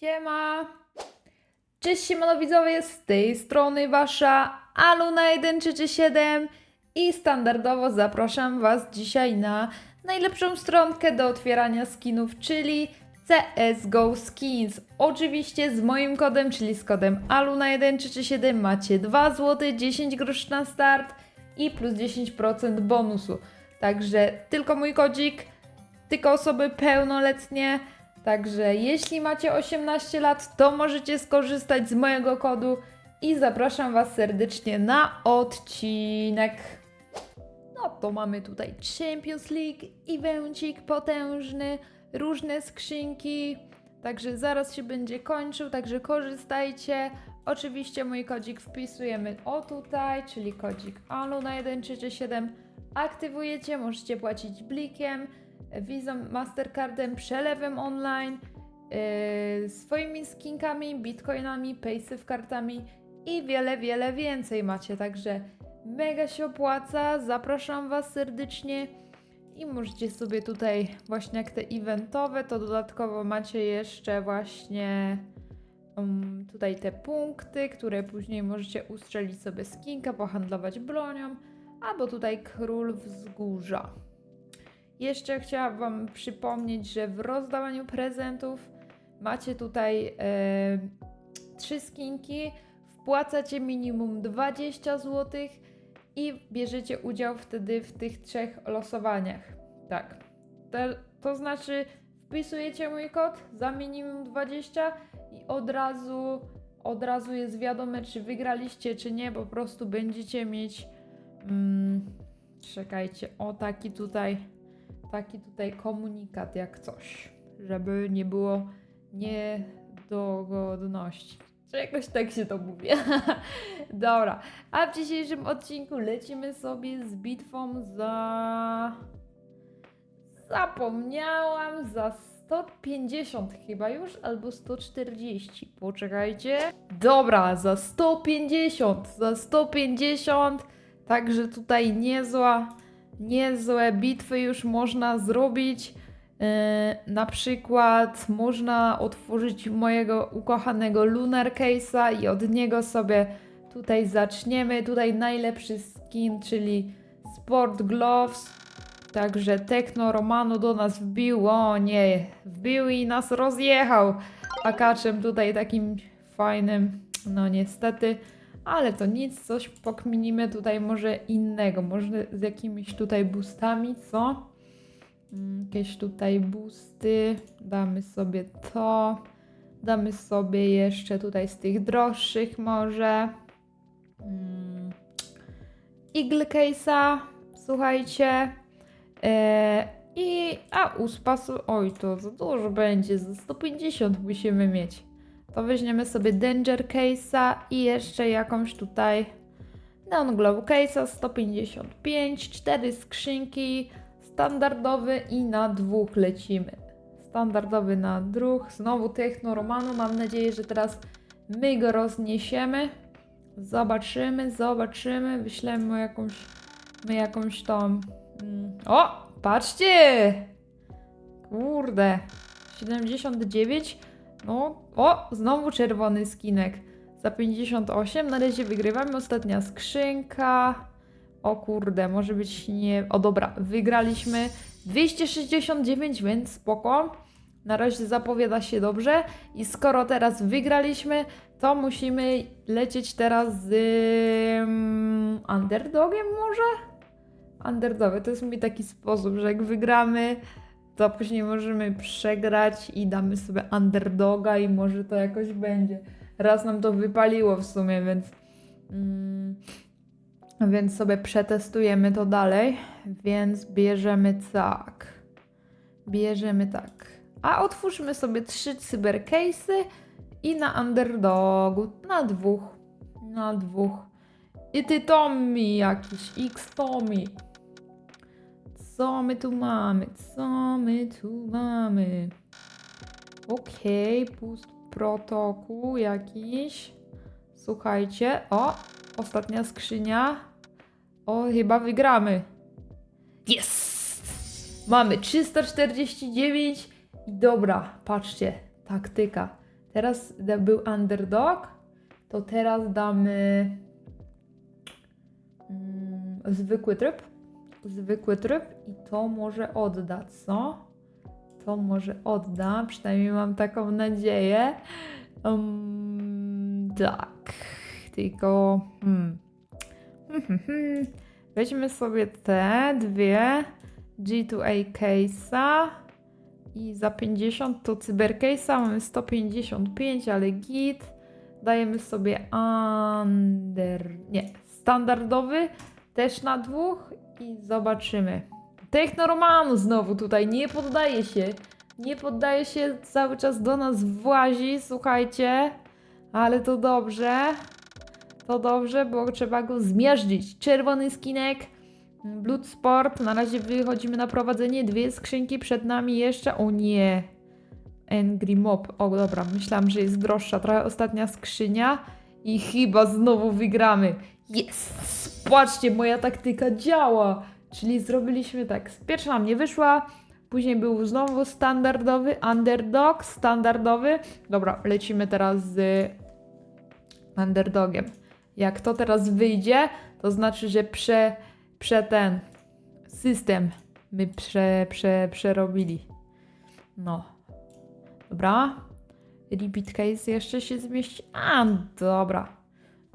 Siema! Cześć siemano z tej strony wasza Aluna 137 i standardowo zapraszam was dzisiaj na najlepszą stronkę do otwierania skinów, czyli CSGO Skins. Oczywiście z moim kodem, czyli z kodem Aluna137 macie 2 zł, 10 groszy na start i plus 10% bonusu. Także tylko mój kodzik, tylko osoby pełnoletnie. Także jeśli macie 18 lat, to możecie skorzystać z mojego kodu i zapraszam Was serdecznie na odcinek. No to mamy tutaj Champions League, evencik potężny, różne skrzynki. Także zaraz się będzie kończył, także korzystajcie. Oczywiście mój kodzik wpisujemy o tutaj, czyli kodzik ALU137. Aktywujecie, możecie płacić blikiem, Visa, Mastercardem, przelewem online, yy, swoimi skinkami, bitcoinami, paysafe kartami i wiele, wiele więcej macie. Także mega się opłaca. Zapraszam Was serdecznie. I możecie sobie tutaj, właśnie jak te eventowe, to dodatkowo macie jeszcze właśnie um, tutaj te punkty, które później możecie ustrzelić sobie skinka, pohandlować bronią, albo tutaj król wzgórza. Jeszcze chciałam Wam przypomnieć, że w rozdawaniu prezentów macie tutaj trzy skinki, wpłacacie minimum 20 zł i bierzecie udział wtedy w tych trzech losowaniach. Tak. To, to znaczy wpisujecie mój kod za minimum 20 i od razu od razu jest wiadome, czy wygraliście, czy nie. Po prostu będziecie mieć. Mm, czekajcie, o taki tutaj taki tutaj komunikat jak coś, żeby nie było niedogodności. Czy jakoś tak się to mówi. Dobra, a w dzisiejszym odcinku lecimy sobie z bitwą za... Zapomniałam, za 150 chyba już, albo 140. Poczekajcie. Dobra, za 150, za 150. Także tutaj niezła niezłe bitwy już można zrobić. Yy, na przykład można otworzyć mojego ukochanego Lunar Case'a i od niego sobie tutaj zaczniemy. Tutaj najlepszy skin, czyli Sport Gloves. Także Techno Romano do nas wbił. O nie, wbił i nas rozjechał. Akaczem tutaj takim fajnym. No niestety ale to nic, coś pokminimy tutaj może innego, może z jakimiś tutaj boostami, co? Mm, Jakieś tutaj boosty, damy sobie to, damy sobie jeszcze tutaj z tych droższych może. Mm, Eagle Case'a, słuchajcie. E, I, a uspasu, oj to za dużo będzie, za 150 musimy mieć to weźmiemy sobie Danger Case'a i jeszcze jakąś tutaj Neon Glow Case'a 155, 4 skrzynki, standardowy i na dwóch lecimy. Standardowy na dwóch, znowu Techno Romanu, mam nadzieję, że teraz my go rozniesiemy. Zobaczymy, zobaczymy, wyślemy mu jakąś, my jakąś tą... Mm, o, patrzcie! Kurde, 79 no, o, znowu czerwony skinek. Za 58 na razie wygrywamy. Ostatnia skrzynka. O kurde, może być nie... O dobra, wygraliśmy 269, więc spoko. Na razie zapowiada się dobrze. I skoro teraz wygraliśmy, to musimy lecieć teraz z um, underdogiem może? Underdogy to jest mi taki sposób, że jak wygramy, to później możemy przegrać i damy sobie underdoga i może to jakoś będzie. Raz nam to wypaliło w sumie, więc mm, więc sobie przetestujemy to dalej. Więc bierzemy tak. Bierzemy tak. A otwórzmy sobie trzy cybercase'y i na underdogu. Na dwóch. Na dwóch. I ty Tommy jakiś. X Tommy. Co my tu mamy? Co my tu mamy? Okej, pust protokół jakiś. Słuchajcie, o, ostatnia skrzynia. O, chyba wygramy. Jest! Mamy 349 i dobra, patrzcie, taktyka. Teraz był underdog, to teraz damy mm, zwykły tryb. Zwykły tryb i to może odda, co? To może odda, przynajmniej mam taką nadzieję. Um, tak, tylko. Hmm. Hmm, hmm, hmm. Weźmy sobie te dwie G2A case'a i za 50 to cybercase'a mamy 155, ale git. Dajemy sobie under, nie, standardowy też na dwóch i zobaczymy. Technoromanu znowu tutaj nie poddaje się. Nie poddaje się, cały czas do nas włazi, słuchajcie. Ale to dobrze. To dobrze, bo trzeba go zmiażdżyć. Czerwony skinek, Bloodsport. Na razie wychodzimy na prowadzenie. Dwie skrzynki przed nami jeszcze. O nie. Angry Mob. O dobra, myślałam, że jest droższa. Trochę ostatnia skrzynia. I chyba znowu wygramy. Jest! Patrzcie, moja taktyka działa. Czyli zrobiliśmy tak. Pierwsza nam nie wyszła. Później był znowu standardowy, underdog, standardowy. Dobra, lecimy teraz z underdogiem. Jak to teraz wyjdzie, to znaczy, że prze, prze ten system my prze, prze, przerobili. No. Dobra. Repeat case jeszcze się zmieści. A, dobra.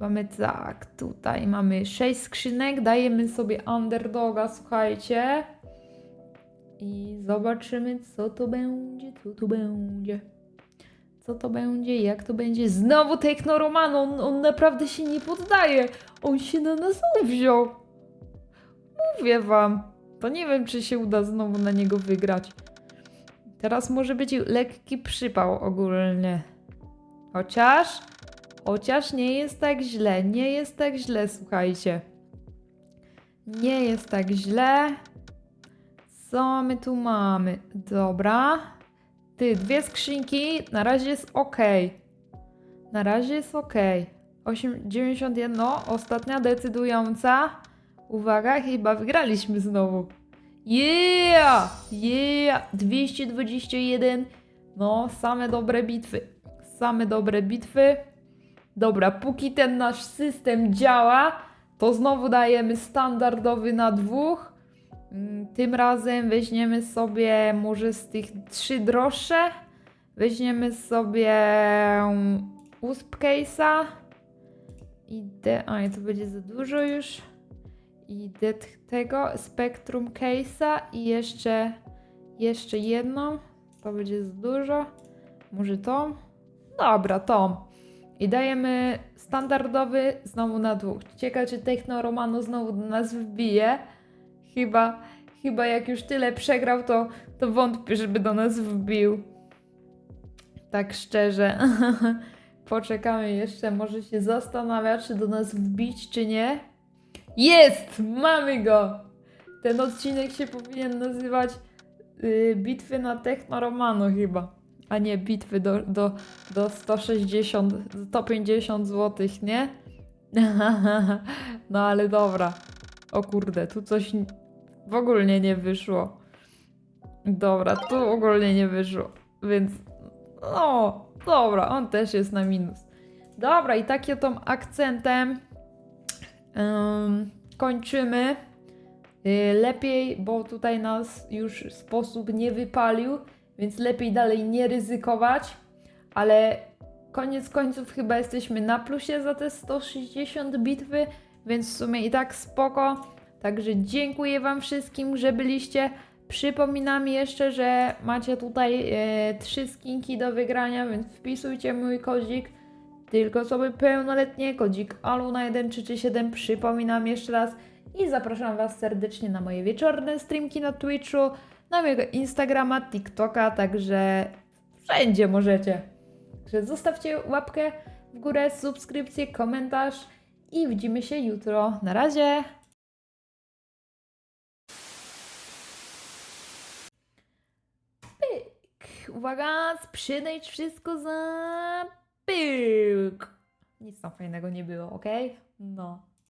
Mamy tak, tutaj mamy 6 skrzynek, dajemy sobie underdoga, słuchajcie. I zobaczymy, co to będzie, co to będzie. Co to będzie, jak to będzie. Znowu Technoroman, on, on naprawdę się nie poddaje. On się na nas uwziął. Mówię wam. To nie wiem, czy się uda znowu na niego wygrać. Teraz może być lekki przypał ogólnie. Chociaż, chociaż nie jest tak źle, nie jest tak źle, słuchajcie. Nie jest tak źle. Co my tu mamy? Dobra. Ty, dwie skrzynki, na razie jest ok. Na razie jest ok. 8, 91, no, ostatnia decydująca. Uwaga, chyba wygraliśmy znowu. Yeah! Yeah! 221. No, same dobre bitwy. Same dobre bitwy. Dobra, póki ten nasz system działa, to znowu dajemy standardowy na dwóch. Mm, Tym razem weźmiemy sobie może z tych trzy droższe. Weźmiemy sobie um, USP case'a. I de... A, to będzie za dużo już. I de tego Spectrum case'a i jeszcze jeszcze jedną. To będzie za dużo. Może tą? Dobra, tą. I dajemy standardowy znowu na dwóch. Ciekawe, czy Techno Romano znowu do nas wbije. Chyba, chyba jak już tyle przegrał, to, to wątpię, żeby do nas wbił. Tak szczerze. Poczekamy jeszcze, może się zastanawia, czy do nas wbić, czy nie. Jest! Mamy go! Ten odcinek się powinien nazywać y, Bitwy na Techno Romano chyba. A nie, bitwy do, do, do 160, 150 zł, nie? No ale dobra. O kurde, tu coś w ogóle nie wyszło. Dobra, tu ogólnie nie wyszło. Więc no, dobra, on też jest na minus. Dobra, i takim tą akcentem em, kończymy. Y, Lepiej, bo tutaj nas już sposób nie wypalił, więc lepiej dalej nie ryzykować, ale koniec końców chyba jesteśmy na plusie za te 160 bitwy, więc w sumie i tak spoko. Także dziękuję Wam wszystkim, że byliście. Przypominam jeszcze, że macie tutaj e, trzy skinki do wygrania, więc wpisujcie mój kodzik. Tylko osoby pełnoletnie, kodzik ALUNA1337. Przypominam jeszcze raz i zapraszam Was serdecznie na moje wieczorne streamki na Twitchu, na mojego Instagrama, TikToka, także wszędzie możecie. Także zostawcie łapkę w górę, subskrypcję, komentarz i widzimy się jutro. Na razie! Pyk! Uwaga, sprzedać wszystko za pyk! Nic tam fajnego nie było, ok? No.